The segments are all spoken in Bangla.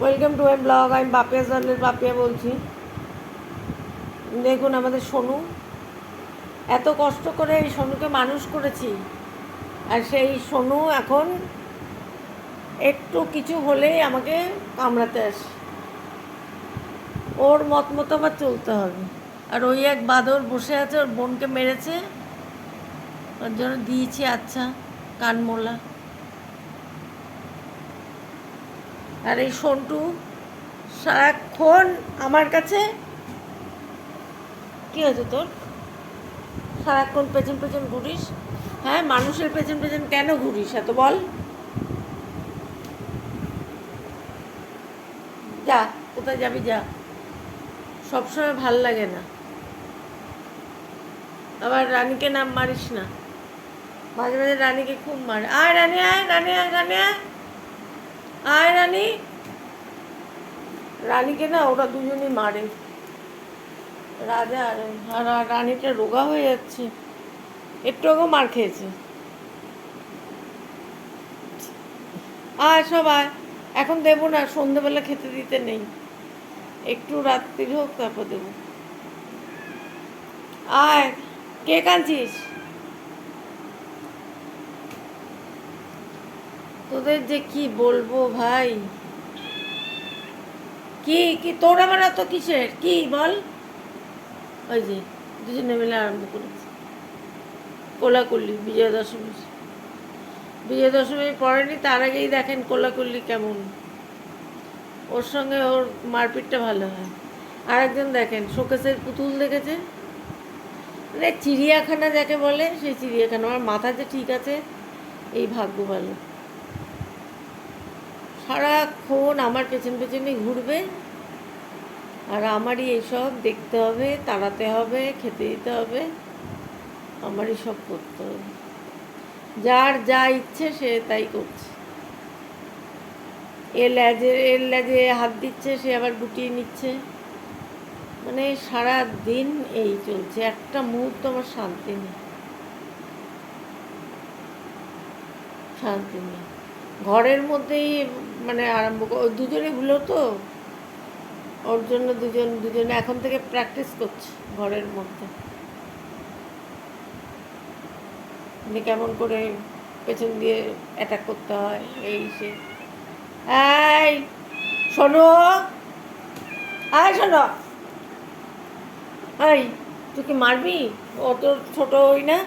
ওয়েলকাম টু মাই ব্লগ, আমি বাপিয়া জলের বাপিয়া বলছি। দেখুন আমাদের সোনু, এত কষ্ট করে এই সোনুকে মানুষ করেছি। আর সেই সোনু এখন একটু কিছু হলেই আমাকে কামড়াতে আসে। ওর মত মতো আবার চলতে হবে। আর ওই এক বাদর বসে আছে, ওর বোনকে মেরেছে। ওর জন্য দিয়েছি আচ্ছা কানমোলা। আর এই সন্টু সারাক্ষণ আমার কাছে, কি হয়েছে তোর? সারাক্ষণ পেছন পেছন ঘুরিস? হ্যাঁ মানুষের পেছন পেছন কেন ঘুরিস এত বল? যা, কোথায় যাবি যা। সবসময় ভালো লাগে না। আবার রানীকে নাম মারিস না। মাঝে মাঝে রানীকে খুব মারে। আয় রানী আয় রানী আয় রানী, আয়। আয় রানী। রানীকে না ওরা দুজনই মারে। রাজা আর রানীটা রোগা হয়ে যাচ্ছে। একটু আগে মার খেয়েছে। আয় সব আয়। এখন দেবো না, সন্ধেবেলা খেতে দিতে নেই। একটু রাত্রি হোক, তারপর দেবো। আয় কে কাঁদছিস তোদের যে কি বলব ভাই? কি কি তোর আবার এত কিসের? কি বল? ওই যে, দুজনে মিলে আরম্ভ করেছি। কোলাকুলি, বিজয়া দশমী বিজয়া দশমী পড়েনি, তার আগেই দেখেন কোলাকুল্লি কেমন। ওর সঙ্গে ওর মারপিটটা ভালো হয়। আর একজন দেখেন, শোকেসের পুতুল দেখেছে? মানে চিড়িয়াখানা যাকে বলে, সেই চিড়িয়াখানা। আমার মাথা যে ঠিক আছে, এই ভাগ্য ভালো। সারাক্ষণ আমার পেছন পেছনে ঘুরবে। আর আমারই এসব দেখতে হবে, তাড়াতে হবে, খেতে দিতে হবে। আমারই সব করতে হবে। যার যা ইচ্ছে সে তাই করছে। এ ল্যাজে এর ল্যাজে হাত দিচ্ছে, সে আবার গুটিয়ে নিচ্ছে। মানে সারা দিন এই চলছে, একটা মুহূর্ত আমার শান্তি নেই। শান্তি নেই। ঘরের মধ্যেই মানে আরম্ভ ওই দুজনে ভুলো তো। ওর জন্য দুজন, দুজনে এখন থেকে প্র্যাকটিস করছে ঘরের মধ্যে। মানে কেমন করে পেছন দিয়ে অ্যাটাক করতে হয়, এই সে। এই, শোনো। আয় শোনো। এই, তুই কি মারবি? অত ছোট হই না।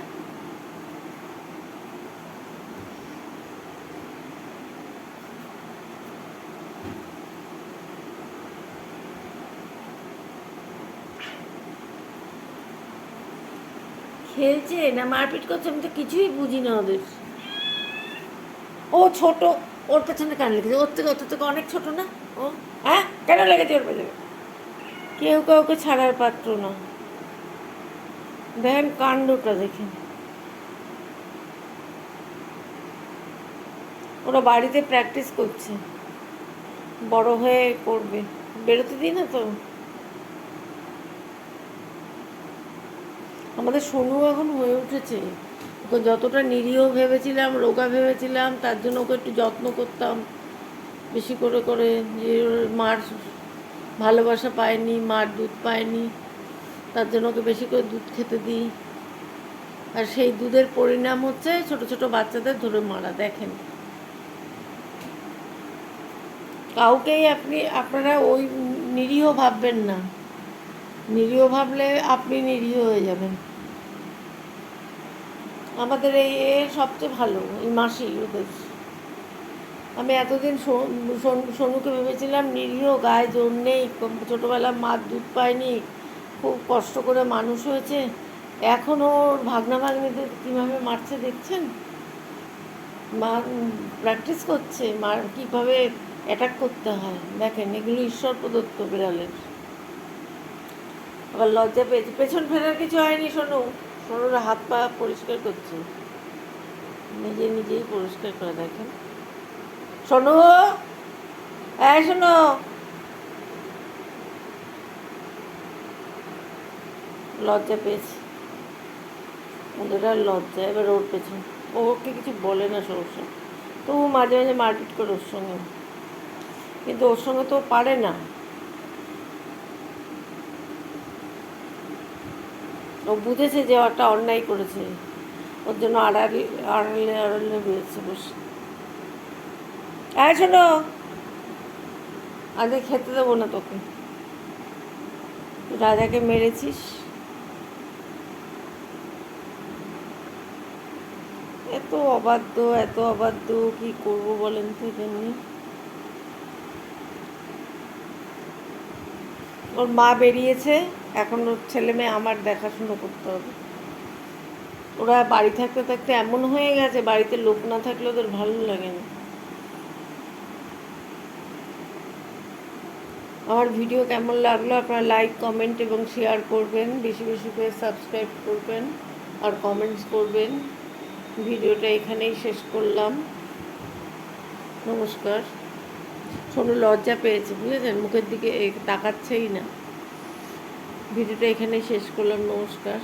খেলছে না মারপিট করছে আমি তো কিছুই বুঝি না ওদের। ও ছোট, ওর পেছনে কেন লেগেছে। ওর থেকে ওর থেকে অনেক ছোট না? ও? হ্যাঁ? কেন লেগেছে ওর পেছনে? কেউ কাউকে ছাড়ার পাত্র না। দেখেন কাণ্ডটা দেখেন ওরা বাড়িতে প্র্যাকটিস করছে। বড় হয়ে করবে। বেরোতে দিই না তো? আমাদের সোনু এখন হয়ে উঠেছে। ওকে যতটা নিরীহ ভেবেছিলাম, রোগা ভেবেছিলাম, তার জন্য ওকে একটু যত্ন করতাম। বেশি করে করে যে মার ভালোবাসা পায়নি, মার দুধ পায়নি, তার জন্য ওকে বেশি করে দুধ খেতে দিই। আর সেই দুধের পরিণাম হচ্ছে ছোট ছোট বাচ্চাদের ধরে মারা, দেখেন। কাউকেই আপনি, আপনারা ওই নিরীহ ভাববেন না। নিরীহ ভাবলে আপনি নিরীহ হয়ে যাবেন। আমাদের এই এ সবচেয়ে ভালো, এই মাসি ওদের। আমি এতদিন সোনুকে ভেবেছিলাম নিরীহ, গায়ে জোর নেই, ছোটোবেলা মার দুধ পায়নি, খুব কষ্ট করে মানুষ হয়েছে। এখন ওর ভাগনা ভাগ্নিদের কীভাবে মারছে দেখছেন? মা প্র্যাকটিস করছে, মার কীভাবে অ্যাটাক করতে হয়। দেখেন, এগুলো ঈশ্বর প্রদত্ত বিড়ালের। আবার লজ্জা পেয়েছে। পেছন ফেরার কিছু হয়নি শোনো শোনোর হাত পা পরিষ্কার করছে। নিজে নিজেই পরিষ্কার করে দেখেন। শোনো হ্যাঁ শোনো লজ্জা পেয়েছি। ওদের লজ্জা, এবার ওর পেছন। ওকে কিছু বলে না সমস্যা তবু মাঝে মাঝে মারপিট করে ওর সঙ্গে। কিন্তু ওর সঙ্গে তো পারে না। বুঝেছে যে ওটা অন্যায় করেছে। ওর জন্য আড়ালে আড়ালে আড়ালে রয়েছে বসে। হ্যাঁ শোনো। আজকে খেতে দেবো না তোকে। রাজাকে মেরেছিস? এত অবাধ্য এত অবাধ্য, কি করব বলেন তো নিয়ে ওর মা বেরিয়েছে। এখন ছেলে মেয়ে আমার দেখাশুনো করতে হবে। ওরা বাড়ি থাকতে থাকতে এমন হয়ে গেছে, বাড়িতে লোক না থাকলে ওদের ভালো লাগে না। আমার ভিডিও কেমন লাগল আপনারা লাইক কমেন্ট এবং শেয়ার করবেন, বেশি বেশি করে সাবস্ক্রাইব করবেন আর কমেন্টস করবেন। ভিডিওটা এখানেই শেষ করলাম। নমস্কার। শোনো, লজ্জা পেয়েছে, বুঝেছেন? মুখের দিকে তাকাচ্ছেই না। ভিডিওটা এখানেই শেষ করলাম নমস্কার।